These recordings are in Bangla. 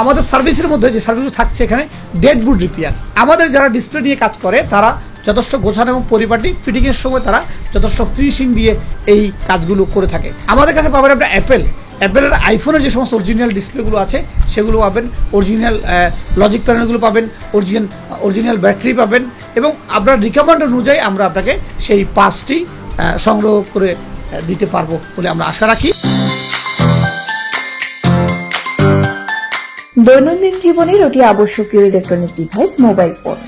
আমাদের সার্ভিসের মধ্যে যে সার্ভিসগুলো থাকছে এখানে ডেড বুড রিপেয়ার আমাদের যারা ডিসপ্লে নিয়ে কাজ করে, তারা যথেষ্ট গোছানো এবং পরিপাটি ফিটিংয়ের সময় তারা যথেষ্ট ফিনিশিং দিয়ে এই কাজগুলো করে থাকে। আমাদের কাছে পাবেন আপনার অ্যাপেল অ্যাপেলের আইফোনের যে সমস্ত অরিজিনাল ডিসপ্লেগুলো আছে সেগুলো পাবেন। অরিজিনাল লজিক প্যানেলগুলো পাবেন অরিজিনাল অরিজিনাল ব্যাটারি পাবেন এবং আপনার রিকমেন্ড অনুযায়ী আমরা আপনাকে সেই পাসটি সংগ্রহ করে দিতে পারব বলে আমরা আশা রাখি। দৈনন্দিন জীবনের অতি আবশ্যকীয় ইলেকট্রনিক ডিভাইস মোবাইল ফোন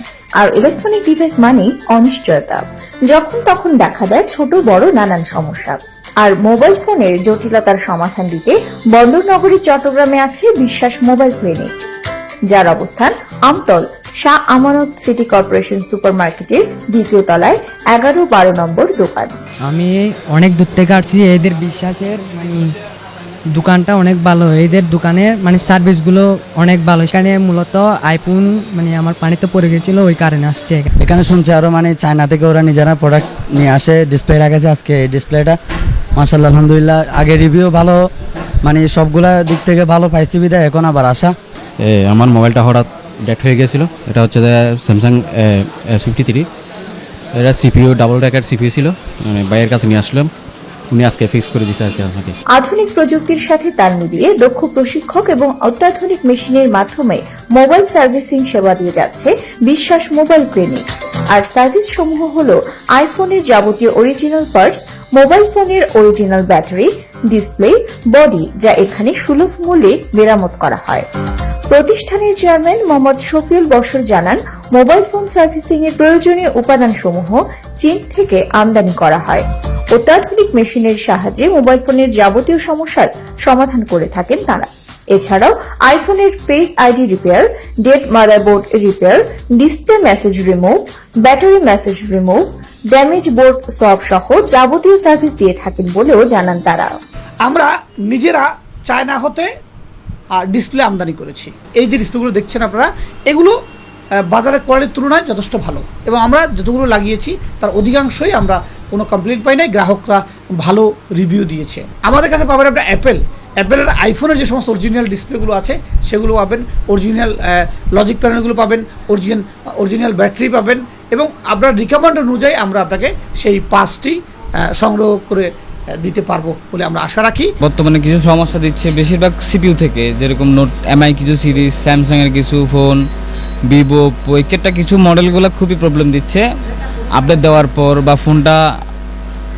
আর ইলেকট্রনিক ডিভাইস মানেই অনিশ্চয়তা। যখন তখন দেখা দেয় ছোট, বড় নানান সমস্যা। আর মোবাইল ফোনের জটিলতার সমাধান দিতে বন্দরনগরী, চট্টগ্রামে আছে বিশ্বাস মোবাইল ক্লিনিক যার অবস্থান Amtal, Shah Amanat city corporation super মার্কেটের দ্বিতীয় তলায় এগারো বারো নম্বর দোকান। আমি অনেক দূর থেকে আসছি, এদের বিশ্বাসের মানে দোকানটা অনেক ভালো। এদের দোকানের মানে সার্ভিসগুলো অনেক ভালো। এখানে মূলত আইফোন মানে আমার পানিতে পড়ে গেছিল ওই কারণে আসছে। এখানে। শুনছি আরও মানে চায়না থেকে ওরা নিজেরা প্রোডাক্ট নিয়ে আসে ডিসপ্লে রাখেছে আজকে এই ডিসপ্লেটা মাসাল্লাহ আলহামদুলিল্লাহ। আগে রিভিউ ভালো মানে সবগুলা দিক থেকে ভালো পাইছি বিদায় এখন আবার আসা। এ, আমার মোবাইলটা হঠাৎ ডেট হয়ে গেছিল। এটা হচ্ছে স্যামসাং ফিফটি থ্রি এটা সিপিইউ ডাবল র্যাকের সিপিইউ ছিল। মানে ভাইয়ের কাছে নিয়ে আসলাম। উনি আজকে ফিক্স করে দিয়েছে আর কি আমাকে আধুনিক প্রযুক্তির সাথে তাল মিলিয়ে দক্ষ প্রশিক্ষক এবং অত্যাধুনিক মেশিনের মাধ্যমে মোবাইল সার্ভিসিং সেবা দিয়ে যাচ্ছে বিশ্বাস মোবাইল ক্লিনিক। আর সার্ভিস সমূহ হল আইফোনের যাবতীয় অরিজিনাল পার্টস মোবাইল ফোনের অরিজিনাল ব্যাটারি ডিসপ্লে বডি যা এখানে সুলভ মূল্যে মেরামত করা হয়। প্রতিষ্ঠানের চেয়ারম্যান মোহাম্মদ শফিউল বসর জানান, মোবাইল ফোন সার্ভিসিং এর প্রয়োজনীয় উপাদানসমূহ চীন থেকে আমদানি করা হয়। অত্যাধুনিক মেশিনের সাহায্যে মোবাইল ফোনের যাবতীয় সমস্যার সমাধান করে থাকেন তারা। এছাড়াও আইফোনের face ID repair dead motherboard repair display message remove battery message remove damage board সব সহ যাবতীয় সার্ভিস দিয়ে থাকেন বলেও জানান তারা। আমরা নিজেরা চায়না হতে আর ডিসপ্লে আমদানি করেছি। এই যে ডিসপ্লেগুলো দেখছেন আপনারা, এগুলো বাজারের কোয়ালিটির তুলনায় যথেষ্ট ভালো। এবং আমরা যতগুলো লাগিয়েছি, তার অধিকাংশই আমরা কোনো কমপ্লেন পাই নাই, গ্রাহকরা ভালো রিভিউ দিয়েছে। আমাদের কাছে পাবেন আপনার অ্যাপেল অ্যাপেলের আইফোনের যে সমস্ত অরিজিনাল ডিসপ্লেগুলো আছে, সেগুলো পাবেন। অরিজিনাল লজিক প্যানেলগুলো পাবেন অরিজিনাল অরিজিনাল ব্যাটারি পাবেন এবং আপনার রিকমেন্ড অনুযায়ী আমরা আপনাকে সেই পাসটি সংগ্রহ করে দিতে পারব বলে আমরা আশা রাখি। বর্তমানে কিছু সমস্যা দিচ্ছে বেশিরভাগ সিপিউ থেকে, যেরকম নোট এমআই কিছু সিরিজ স্যামসাংয়ের কিছু ফোন ভিভো প্রত্যেকটা কিছু মডেলগুলো খুবই প্রবলেম দিচ্ছে। আপডেট দেওয়ার পর বা ফোনটা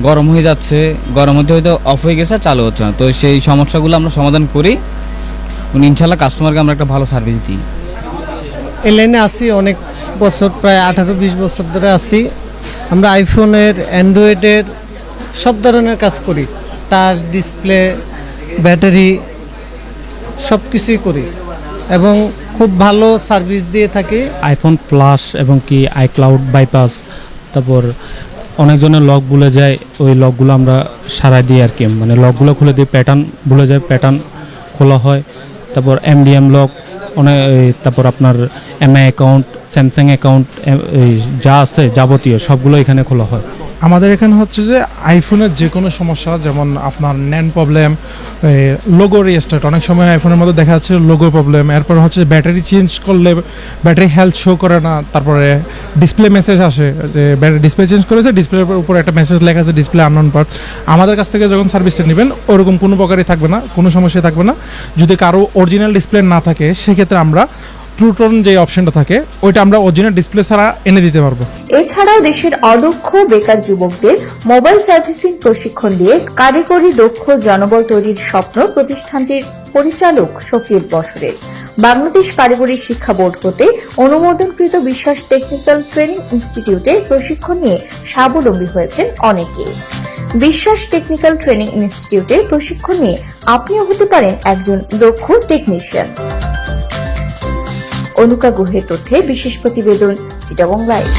গরম হয়ে যাচ্ছে গরম হতে হয়তো অফ হয়ে গেছে চালু হচ্ছে না। তো সেই সমস্যাগুলো আমরা সমাধান করি। এবং ইনশাল্লাহ কাস্টমারকে আমরা একটা ভালো সার্ভিস দিই। এই লাইনে আসি অনেক বছর প্রায় আঠারো বিশ বছর ধরে আসি আমরা আইফোনের অ্যান্ড্রয়েডের সব ধরনের কাজ করি। টাচ ডিসপ্লে ব্যাটারি সব কিছুই করি। এবং খুব ভালো সার্ভিস দিয়ে থাকি। আইফোন প্লাস এবং কি আইক্লাউড বাইপাস তারপর অনেকজনের লক ভুলে যায়, ওই লকগুলো আমরা সারাই দিই আর কি। মানে লকগুলো খুলে দিই প্যাটার্ন ভুলে যায় প্যাটার্ন খোলা হয়। তারপর এমডিএম লক অনেক তারপর আপনার এমআই অ্যাকাউন্ট স্যামসাং অ্যাকাউন্ট যা আছে যাবতীয় সবগুলো এখানে খোলা হয়। আমাদের এখানে হচ্ছে যে আইফোনের যে কোনো সমস্যা, যেমন আপনার ন্যান প্রবলেম লোগো রিস্টার্ট অনেক সময় আইফোনের মধ্যে দেখা যাচ্ছে লোগো প্রবলেম এরপর হচ্ছে ব্যাটারি চেঞ্জ করলে ব্যাটারি হেলথ শো করে না, তারপরে ডিসপ্লে মেসেজ আসে, যে ব্যাটারি ডিসপ্লে চেঞ্জ করেছে ডিসপ্লের উপর একটা মেসেজ লেখা আছে ডিসপ্লে আননোন পার্ট আমাদের কাছ থেকে যখন সার্ভিসটা নেবেন, ওরকম কোনো প্রকারই থাকবে না, কোনো সমস্যা থাকবে না। যদি কারও অরিজিনাল ডিসপ্লে না থাকে, সেক্ষেত্রে আমরা ট্রুটন যে অপশনটা থাকে, ওইটা আমরা অরিজিনাল ডিসপ্লে ছাড়া এনে দিতে পারব। এছাড়াও দেশের অদক্ষ বেকার যুবকদের মোবাইল সার্ভিসিং প্রশিক্ষণ দিয়ে কারিগরি দক্ষ জনবল তৈরির স্বপ্ন প্রতিষ্ঠানটির পরিচালক শফিউল বসরের। বাংলাদেশ কারিগরি শিক্ষা বোর্ড হতে অনুমোদনকৃত বিশ্বাস টেকনিক্যাল ট্রেনিং ইনস্টিটিউটে প্রশিক্ষণ নিয়ে স্বাবলম্বী হয়েছেন অনেকে। বিশ্বাস টেকনিক্যাল ট্রেনিং ইনস্টিটিউটে প্রশিক্ষণ নিয়ে আপনিও হতে পারেন একজন দক্ষ টেকনিশিয়ান অনুকা গুহের তথ্যে বিশেষ প্রতিবেদন চিটাবং লাইভ